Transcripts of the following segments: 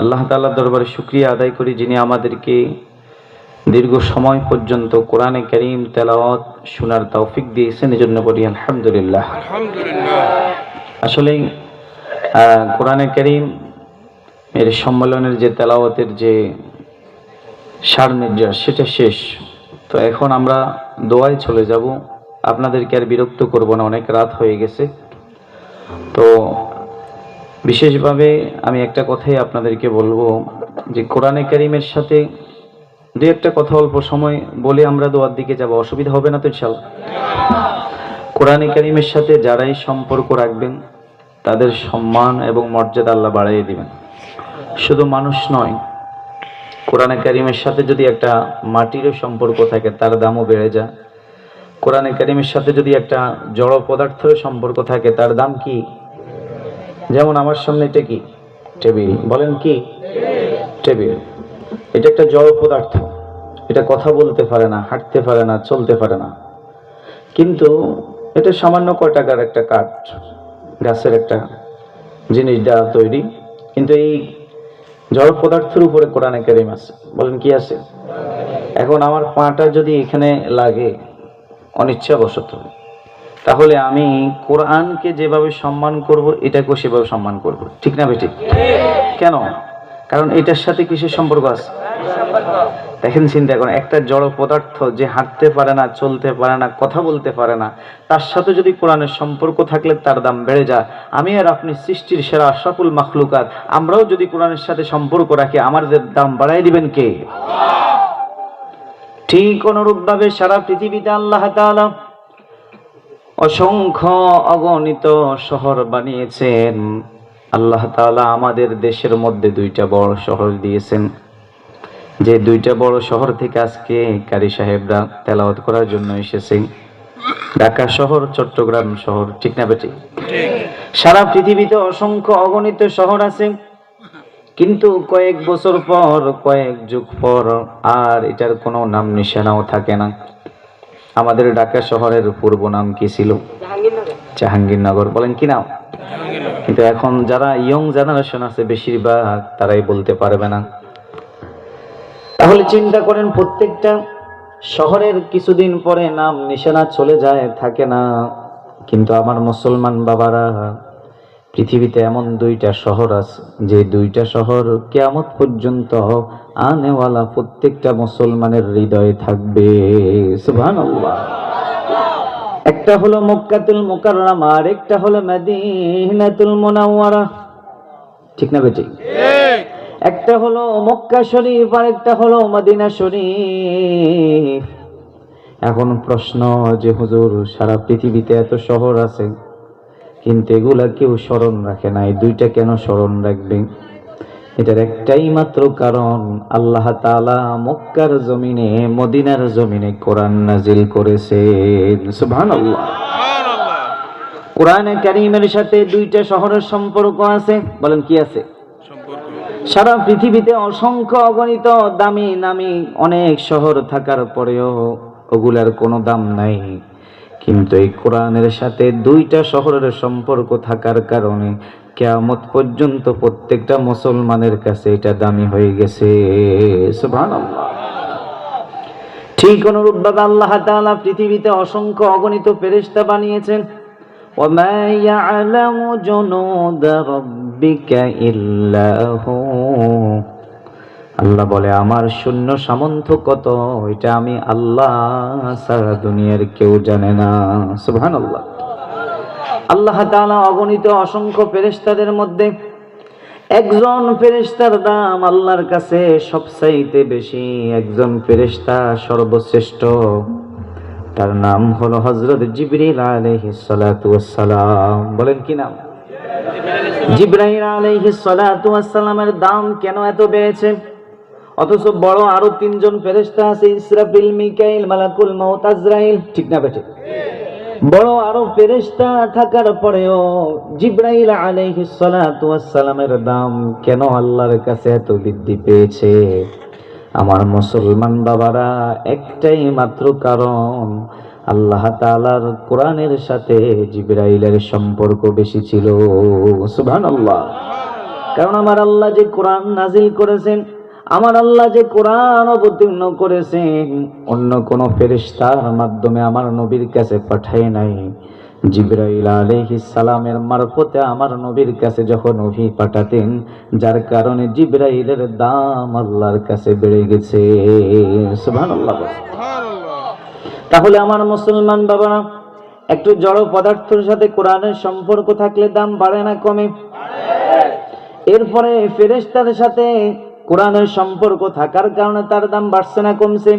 আল্লাহ তাআলার দরবারে শুক্রিয়া আদায় করি যিনি আমাদেরকে দীর্ঘ সময় পর্যন্ত কোরআনে করিম তেলাওয়াত শোনার তৌফিক দিয়েছেন এজন্য বলি আলহামদুলিল্লাহ। আলহামদুলিল্লাহ। আসলে কোরআনে করিম এর সম্মেলনের যে তেলাওয়াতের যে সার নির্যাস সেটা শেষ। তো এখন আমরা দোয়ায় চলে যাব। আপনাদেরকে আর বিরক্ত করব না অনেক রাত হয়ে গেছে। তো বিশেষভাবে আমি একটা কথাই আপনাদেরকে বলব যে কোরআনে করিমের সাথে দু একটা কথা অল্প সময় বলে আমরা দোয়ার দিকে যাব, অসুবিধা হবে না তো ইনশাল্লাহ কোরআনে করিমের সাথে যারাই সম্পর্ক রাখবেন, তাদের সম্মান এবং মর্যাদা আল্লাহ বাড়িয়ে দিবেন। শুধু মানুষ নয়, কোরআনে কারিমের সাথে যদি একটা মাটিরও সম্পর্ক থাকে, তার দামও বেড়ে যায়। কোরআনে কারিমের সাথে যদি একটা জড় পদার্থের সম্পর্ক থাকে, তার দাম কি? যেমন আমার সামনে এটা কি? টেবিল। বলেন কি? টেবিল। এটা একটা জড় পদার্থ। এটা কথা বলতে পারে না, হাঁটতে পারে না, চলতে পারে না। কিন্তু এটা সামান্য ক টাকার একটা কাঠ, গাছের একটা জিনিস দেওয়া তৈরি। কিন্তু এই জড় পদার্থের উপরে কোরআনে কারিম আছে। বলেন কি আছে? এখন আমার পাটা যদি এখানে লাগে, অনিচ্ছাবশত। তাহলে আমি কোরআনকে যেভাবে সম্মান করব, এটাকেও সেভাবে সম্মান করব। ঠিক না বেঠিক? কেন? কারণ এটার সাথে কিসের সম্পর্ক আছে? দেখেন চিন্তা করেন, একটা জড় পদার্থ যে হাঁটতে পারে না, চলতে পারে না, কথা বলতে পারে না, তার সাথে যদি কোরআনের সম্পর্ক থাকলে তার দাম বেড়ে যায়। আমি আর আপনি সৃষ্টির সেরা আশরাফুল মাখলুকাত, আমরাও যদি কোরআনের সাথে সম্পর্ক রাখি আমাদের দাম বাড়াই দিবেন কে? ঠিক অনুরূপভাবে সারা পৃথিবীতে আল্লাহ তাআলা অসংখ্য অগণিত শহর বানিয়েছেন। আল্লাহ তাআলা আমাদের দেশের মধ্যে দুইটা বড় শহর দিয়েছেন। যে দুইটা বড় শহর থেকে আজকে কারি সাহেবরা তেলাওয়াত করার জন্য এসেছে ঢাকা শহর চট্টগ্রাম শহর ঠিক না বেটি সারা পৃথিবীতে অসংখ্য অগণিত শহর আছে। কিন্তু কয়েক বছর পর কয়েক যুগ পর আর এটার কোনো নাম নিশানাও থাকে না। আমাদের ঢাকা শহরের পূর্ব নাম কি ছিল? জাহাঙ্গীরনগর। বলেন কি নাম? কিন্তু এখন যারা ইয়ং জেনারেশন আছে বেশিরভাগ তারাই বলতে পারবে না। তাহলে চিন্তা করেন প্রত্যেকটা শহরের কিছুদিন পরে নাম নিশানা চলে যায় থাকে না। কিন্তু আমার মুসলমান বাবারা পৃথিবীতে এমন দুইটা শহর আছে, যে দুইটা শহর কেয়ামত পর্যন্ত আনেওয়ালা প্রত্যেকটা মুসলমানের হৃদয়ে থাকবে। একটা হলো মক্কাতুল মুকাররমা আর একটা হলো মদিনাতুল মুনাওয়ারা। ঠিক না বেটি? একটা হলো মক্কা শরীফ আর একটা হলো মদিনা শরীফ। এখন প্রশ্ন যে হুজুর, সারা পৃথিবীতে এত শহর আছে কিন্তু এগুলা কেউ স্মরণ রাখে না। এই দুইটা কেন স্মরণ রাখবে? এটার একটাই মাত্র কারণ আল্লাহ তাআলা মক্কার জমিনে মদিনার জমিনে কোরআন নাজিল সুবহানাল্লাহ। কোরআনে কারীমের সাথে দুইটা শহরের সম্পর্ক আছে। বলেন কি আছে? সারা পৃথিবীতে অসংখ্য অগণিত দামি নামি অনেক শহর থাকার পরেও ওগুলার কোনো দাম নাই। কিন্তু এই কোরআনের সাথে দুইটা শহরের সম্পর্ক থাকার কারণে কেয়ামত পর্যন্ত প্রত্যেকটা মুসলমানের কাছে এটা দামি হয়ে গেছে সুবহানাল্লাহ ঠিক অনুরূপভাবে আল্লাহ তাআলা পৃথিবীতে অসংখ্য অগণিত ফেরেশতা বানিয়েছেন وما يعلم جنود ربك إلا هو আল্লাহ বলে, আমার শূন্য সামর্থ্য কত? এটা আমি আল্লাহ সারা দুনিয়ার কেউ জানে না। সুবহানাল্লাহ। আল্লাহ আল্লাহ তাআলা অগণিত অসংখ্য ফেরেশতাদের মধ্যে একজন ফেরেশতার দাম আল্লাহর কাছে সবচাইতে বেশি, একজন ফেরেশতা সর্বশ্রেষ্ঠ। তার নাম হলো হযরত জিবরিল আলাইহিস সালাতু সালাম বলেন কি নাম? জিব্রাইল আলাইহিস সালাতু ওয়াস সালামের দাম কেন এত বেড়েছে? অথচ বড় আরও তিনজন ফেরেশতা আছে ইসরাফিল মিকাইল, মালাকুল মাউত আজরাইল। ঠিক না বেটে বড় আরও ফেরেশতা থাকার পরেও জিব্রাইল সালামের দাম কেন আল্লাহর কাছে এত বৃদ্ধি পেয়েছে? আমার মুসলমান বাবারা, একটাই মাত্র কারণ, আল্লাহ তাআলার কোরআনের সাথে জিব্রাইলের সম্পর্ক বেশি ছিল। সুবহানাল্লাহ। কারণ আমার আল্লাহ যে কোরআন নাজিল করেছেন আমার আল্লাহ যে কোরআন অবতীর্ণ করেছেন অন্য কোন ফেরেশতার মাধ্যমে আমার নবীর কাছে পাঠায় নাই। জিব্রাইল সালামের মারফতে আমার নবীর কাছে যখন ওহী পাঠাতেন যার কারণে জিব্রাইলের দাম আল্লাহর কাছে বেড়ে গেছে। তাহলে আমার মুসলমান বাবারা একটু জড় পদার্থের সাথে কোরআনের সম্পর্ক থাকলে দাম বাড়ে না কমে? এরপরে ফেরেশতার সাথে কোরআনের সম্পর্ক থাকার কারণে তার দাম বাড়ছে না, কমছে।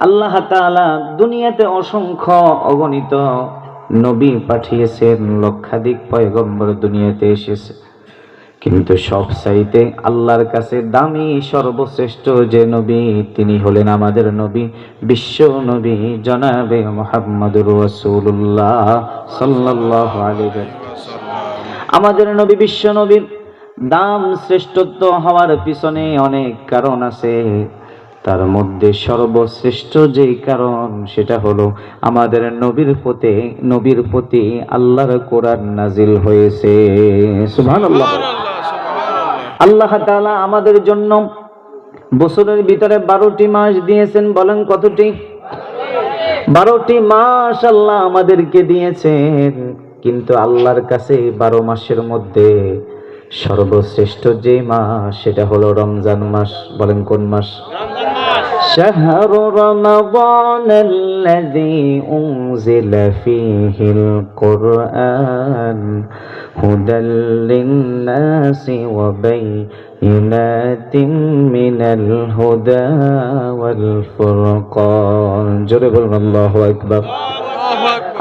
আল্লাহ তাআলা দুনিয়াতে অসংখ্য অগণিত নবী পাঠিয়েছেন, লক্ষাধিক পয়গম্বর দুনিয়াতে এসেছে। কিন্তু সব সাইতে আল্লাহর কাছে দামি, সর্বশ্রেষ্ঠ যে নবী, তিনি হলেন আমাদের নবী, বিশ্ব নবী, জনাবে মোহাম্মদুর রাসূলুল্লাহ সাল্লাল্লাহু আলাইহি আমাদের নবী বিশ্ব নবীর দাম শ্রেষ্ঠত্ব হওয়ার পিছনে অনেক কারণ আছে। তার মধ্যে সর্বশ্রেষ্ঠ যেই কারণ, সেটা হলো আমাদের নবীর প্রতি নবীর প্রতি আল্লাহর কোরআন নাজিল হয়েছে। আল্লাহ তাআলা আমাদের জন্য বছরের ভিতরে বারোটি মাস দিয়েছেন, বলেন কতটি? বারোটি মাস আল্লাহ আমাদেরকে দিয়েছেন, কিন্তু আল্লাহর কাছে বারো মাসের মধ্যে সর্বশ্রেষ্ঠ যে মাস সেটা হলো রমজান মাস বলেন কোন মাস شهر رمضان الذي أنزل فيه القرآن هدى للناس وبينات من الهدى والفرقان جرب الله أكبر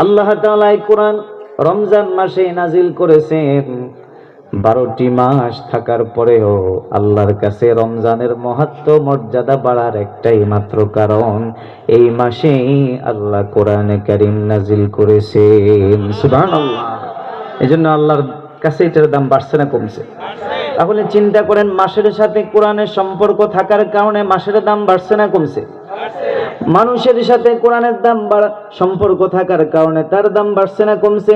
আল্লাহ তাআলা এই কোরআন রমজান মাসে নাজিল করেছেন বারোটি মাস থাকার পরেও আল্লাহর কাছে রমজানের মহত্ব মর্যাদা বাড়ার একটাই মাত্র কারণ, এই মাসেই আল্লাহ কোরআনে কারিম নাজিল করেছেন। এই জন্য আল্লাহর কাছে এটার দাম বাড়ছে না কমছে। তাহলে চিন্তা করেন, মাসের সাথে কোরআনের সম্পর্ক থাকার কারণে মাসের দাম বাড়ছে না কমছে? মানুষের সাথে কোরআনের দাম বাড়া, সম্পর্ক থাকার কারণে তার দাম বাড়ছে না কমছে।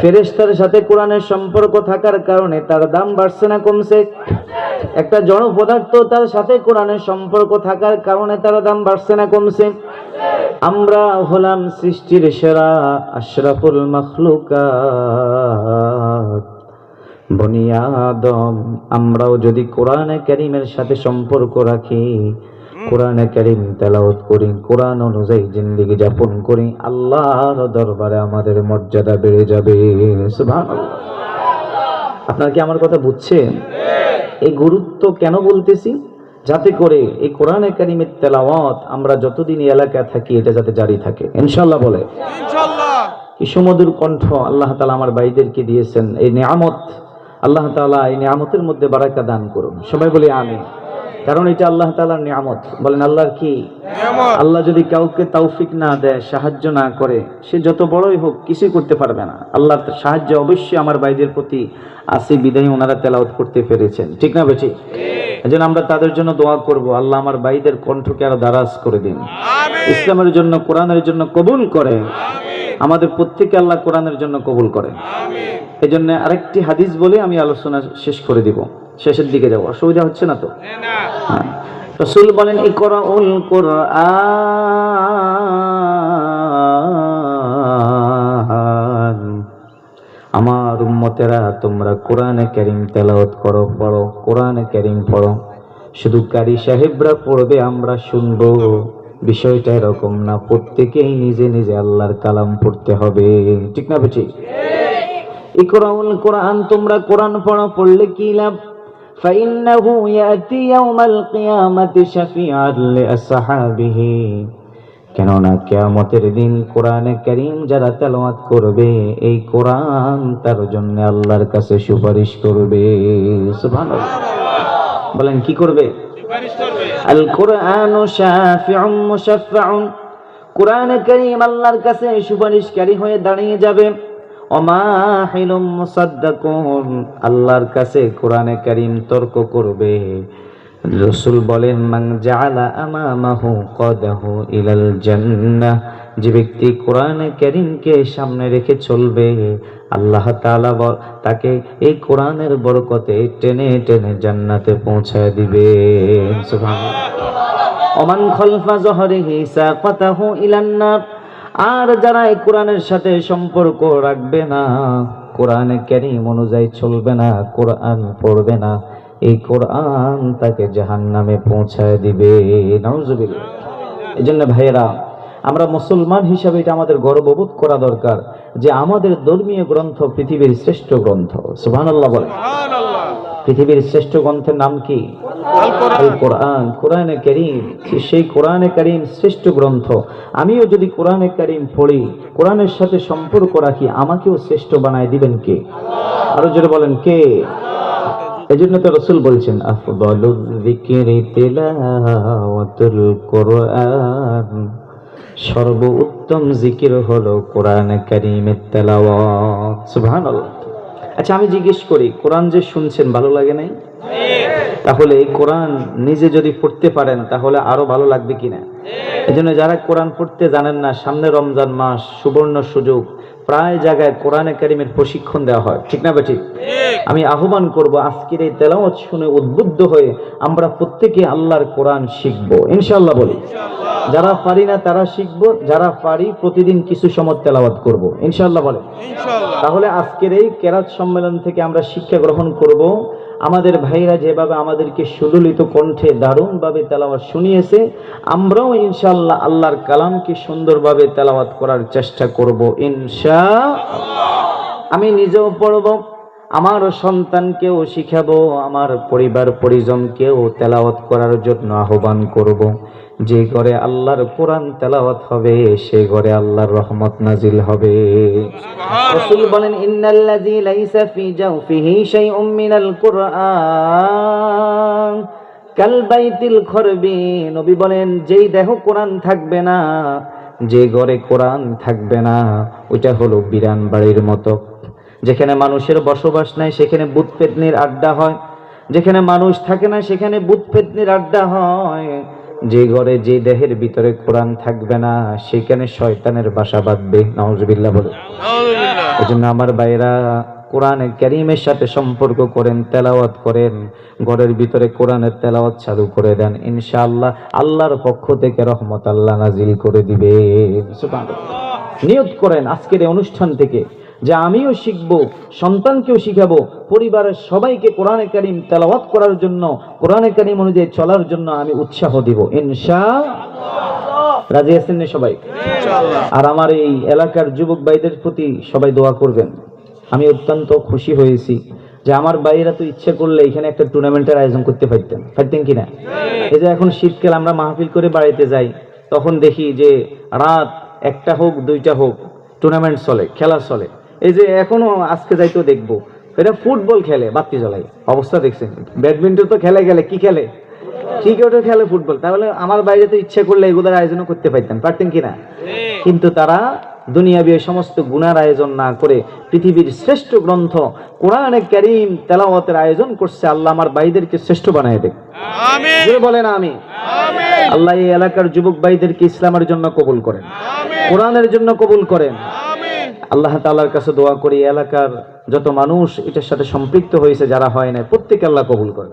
ফেরেশতার সাথে কোরআনের সম্পর্ক থাকার কারণে তার দাম বাড়ছে না কমছে। একটা জড় পদার্থ তার সাথে কোরআনের সম্পর্ক থাকার কারণে তার দাম বাড়ছে না কমছে। আমরা হলাম সৃষ্টির সেরা আশরাফুল মখলুকাত। বনি আদম, আমরাও যদি কোরআনে কারিমের সাথে সম্পর্ক রাখি কোরআনে কারিম তেলাওয়াত করি কোরআন অনুযায়ী জিন্দেগি যাপন করি আল্লাহর দরবারে আমাদের মর্যাদা বেড়ে যাবে। আপনার কি আমার কথা বুঝছেন? এই গুরুত্ব কেন বলতেছি? যাতে করে এই কোরআনে কারিমের তেলাওয়াত আমরা যতদিন এলাকায় থাকি এটা যাতে জারি থাকে। ইনশাল্লাহ বলে। কি সুমধুর কণ্ঠ আল্লাহ তালা আমার ভাইদেরকে দিয়েছেন এই নিয়ামত। আল্লাহ তালা এই নিয়ামতের মধ্যে বারাকা দান করুন। সবাই বলি আমি কারণ এটা আল্লাহ তালার নিয়ামত। বলেন আল্লাহর কি? আল্লাহ যদি কাউকে তৌফিক না দেয় সাহায্য না করে সে যত বড়ই হোক কিছুই করতে পারবে না। আল্লাহর সাহায্য অবশ্যই আমার ভাইদের প্রতি আসি বিদায় ওনারা তেলাওয়াত করতে পেরেছেন। ঠিক না বেঠি এই জন্য আমরা তাদের জন্য দোয়া করব আল্লাহ আমার ভাইদের কণ্ঠকে আরও দারাজ করে দিন। ইসলামের জন্য কোরআনের জন্য কবুল করে। আমাদের প্রত্যেকে আল্লাহ কোরআনের জন্য কবুল করে। এই জন্য আরেকটি হাদিস বলে আমি আলোচনা শেষ করে দিব। শেষের দিকে যাব, অসুবিধা হচ্ছে না তো? হ্যাঁ। রসুল বলেন, ইকরাউল কোরআন। আমার উম্মতেরা, তোমরা কোরআনে কারিম তেলাওয়াত করো, পড়ো, কোরআনে কারিম পড়ো। শুধু কারি সাহেবরা পড়বে, আমরা শুনব। বিষয়টা এরকম না, প্রত্যেকেই নিজে নিজে আল্লাহর কালাম পড়তে হবে। ঠিক না বেঠি ইকরাউল কোরআন, তোমরা কোরআন পড়া, পড়লে কি লাভ? فإنه يأتي يوم القيامة شفيعا لأصحابه কেননা কেয়ামতের দিন কোরআনে করিম যারা তেলাওয়াত করবে এই কোরআন তার জন্য আল্লাহর কাছে সুপারিশ করবে সুবহানাল্লাহ বলেন কি করবে সুপারিশ করবে আল কোরআন শাফিউম মুশাফফাউন কোরআন করিম আল্লাহর কাছে সুপারিশকারী হয়ে দাঁড়িয়ে যাবে অমাহিলুম মুসাদ্দাকুন আল্লাহর কাছে কোরআনে করিম তর্ক করবে। রসুল বলেন আমামাহু কদাহু ইলাল জান্নাহ যে ব্যক্তি কোরআনে করিমকে সামনে রেখে চলবে আল্লাহ তাআলা তাকে এই কোরআনের বরকতে টেনে টেনে জান্নাতে পৌঁছায় দিবে। ওমান খলফা জহরে জহরিহি সাকাতাহু ইলান্নার আর যারা এই কোরআনের সাথে সম্পর্ক রাখবে না, কোরআনে কারীম অনুযায়ী চলবে না, কোরআন পড়বে না, এই কোরআন তাকে জাহান্নামে পৌঁছায় দিবে। এই জন্য ভাইয়েরা, আমরা মুসলমান হিসাবে এটা আমাদের গর্ববোধ করা দরকার যে আমাদের ধর্মীয় গ্রন্থ পৃথিবীর শ্রেষ্ঠ গ্রন্থ। সুবহানাল্লাহ বলে। পৃথিবীর শ্রেষ্ঠ গ্রন্থের নাম কি? কোরআন কোরআনে করিম। সেই কোরআনে করিম শ্রেষ্ঠ গ্রন্থ। আমিও যদি কোরআনে করিম পড়ি কোরআনের সাথে সম্পর্ক রাখি আমাকেও শ্রেষ্ঠ বানায় দিবেন কে? আরও জোরে বলেন কে? এই জন্য তো রসুল বলছেন সর্ব উত্তম জিকির হলো কোরআন কারিমের তেলাওয়াত। সুবহানাল্লাহ। আচ্ছা আমি জিজ্ঞেস করি, কোরআন যে শুনছেন, ভালো লাগে নাই? তাহলে এই কোরআন নিজে যদি পড়তে পারেন, তাহলে আরও ভালো লাগবে কিনা? এই যারা কোরআন পড়তে জানেন না, সামনে রমজান মাস, সুবর্ণ সুযোগ প্রায় জায়গায় কোরআনে কারিমের প্রশিক্ষণ দেওয়া হয়। ঠিক না বেঠিক? আমি আহ্বান করব আজকের এই তেলাওয়াত শুনে উদ্বুদ্ধ হয়ে আমরা প্রত্যেকে আল্লাহর কোরআন শিখব। ইনশাল্লাহ বলি। যারা পারি না তারা শিখব যারা পারি প্রতিদিন কিছু সময় তেলাওয়াত করব। ইনশাল্লাহ বলে। তাহলে আজকের এই কেরাত সম্মেলন থেকে আমরা শিক্ষা গ্রহণ করব। আমাদের ভাইরা যেভাবে আমাদেরকে সুদলিত কণ্ঠে দারুণভাবে তেলাওয়াত শুনিয়েছে, আমরাও ইনশাল্লাহ আল্লাহর কালামকে সুন্দরভাবে তেলাওয়াত করার চেষ্টা করব ইনশা আমি নিজেও পড়ব আমার সন্তানকেও শিখাবো, আমার পরিবার পরিজনকেও তেলাওয়াত করার জন্য আহ্বান করব। যে ঘরে আল্লাহর কোরআন তেলাওয়াত হবে সে ঘরে আল্লাহর রহমত নাজিল হবে। রাসূল বলেন ইন্নাল্লাযী লাইসা ফি জাওফিহি শাইউম মিনাল কুরআন কাল বাইতিল খরবি। নবী বলেন যেই দেহ কোরআন থাকবে না যে ঘরে কোরআন থাকবে না ওইটা হলো বিরান বাড়ির মতো। যেখানে মানুষের বসবাস নাই সেখানে বুত পেতনির আড্ডা হয়। যেখানে মানুষ থাকে না সেখানে বুত পেতনির আড্ডা হয়। যে ঘরে যে দেহের ভিতরে কোরআন থাকবে না সেখানে শয়তানের বাসা বাঁধবে। নওয়াজবিল্লাহ বলে। এই জন্য আমার ভাইরা কোরআন ক্যারিমের সাথে সম্পর্ক করেন তেলাওয়াত করেন ঘরের ভিতরে কোরআনের তেলাওয়াত চালু করে দেন। ইনশাআল্লাহ আল্লাহর পক্ষ থেকে রহমত আল্লাহ নাজিল করে দিবে। নিয়ত করেন আজকের এই অনুষ্ঠান থেকে। যে আমিও শিখব সন্তানকেও শিখাবো পরিবারের সবাইকে কোরআনে কারিম তেলাওয়াত করার জন্য কোরআনে কারিম অনুযায়ী চলার জন্য আমি উৎসাহ দিব। ইনশা রাজি আছেন সবাই? আর আমার এই এলাকার যুবক ভাইদের প্রতি সবাই দোয়া করবেন। আমি অত্যন্ত খুশি হয়েছি যে আমার ভাইয়েরা তো ইচ্ছে করলে এখানে একটা টুর্নামেন্টের আয়োজন করতে পারতেন। পারতেন কিনা? এই যে এখন শীতকাল আমরা মাহফিল করে বাড়িতে যাই তখন দেখি যে রাত একটা হোক দুইটা হোক টুর্নামেন্ট চলে খেলা চলে। এই যে এখনও আজকে যাইতেও দেখব। এটা ফুটবল খেলে বাতি জ্বলাই অবস্থা দেখছেন। ব্যাডমিন্টন তো খেলে গেলে কি খেলে? ক্রিকেটও খেলে ফুটবল। তাহলে আমার বাইরে তো ইচ্ছে করলে এগুলোর আয়োজনও করতে পারতেন পারতেন কিনা কিন্তু তারা দুনিয়াবি এই সমস্ত গুনার আয়োজন না করে পৃথিবীর শ্রেষ্ঠ গ্রন্থ কোরআনে কারীম তেলাওয়াতের আয়োজন করছে। আল্লাহ আমার ভাইদেরকে শ্রেষ্ঠ বানায় দেখ। জোরে বলেন আমি আল্লাহ এই এলাকার যুবক ভাইদেরকে ইসলামের জন্য কবুল করেন। কোরআনের জন্য কবুল করেন। আল্লাহ তাআলার কাছে দোয়া করি এলাকার যত মানুষ এটার সাথে সম্পৃক্ত হয়েছে যারা হয় না প্রত্যেকে আল্লাহ কবুল করে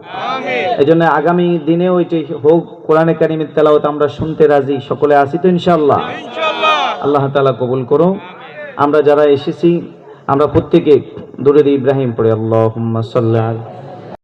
এই জন্য আগামী দিনেও এটি হোক কোরআনে কারিমের তো আমরা শুনতে রাজি সকলে আসি তো ইনশাআল্লাহ? ইনশাআল্লাহ। আল্লাহ তালা কবুল করো আমরা যারা এসেছি আমরা প্রত্যেকে দূরের ইব্রাহিম পড়ে আল্লাহ সাল্লি আলা